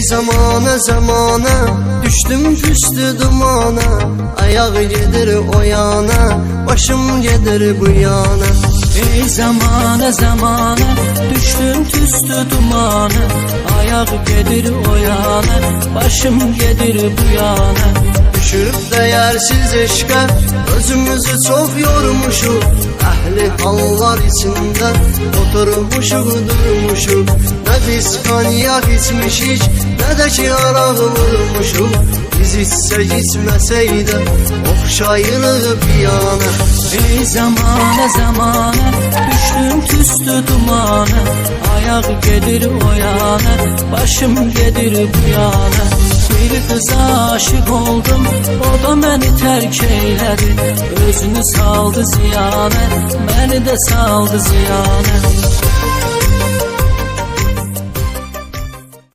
Zamana zamana Düştüm küstü dumana. Ayağı gedir o yana Başım gedir bu yana. Ey zamana zamana Düştüm tüstü dumanı Ayak gedir o yana Başım gedir bu yana. Düşürüp değersiz eşke Özümüzü çok yormuşuk Ehli hallar içinde Oturmuşuk durmuşuk biz kanyak içmişik Ne de ki vurmuşuk Biz içsek içmeseydi Okşayılığı bir yana. Ey zamana zamana Düştüm tüstü dumanı Ayak gedir o yana Başım gedir bu yana. Bir kıza aşık oldum O da beni terk eyledi. Özünü saldı ziyana Beni de saldı ziyana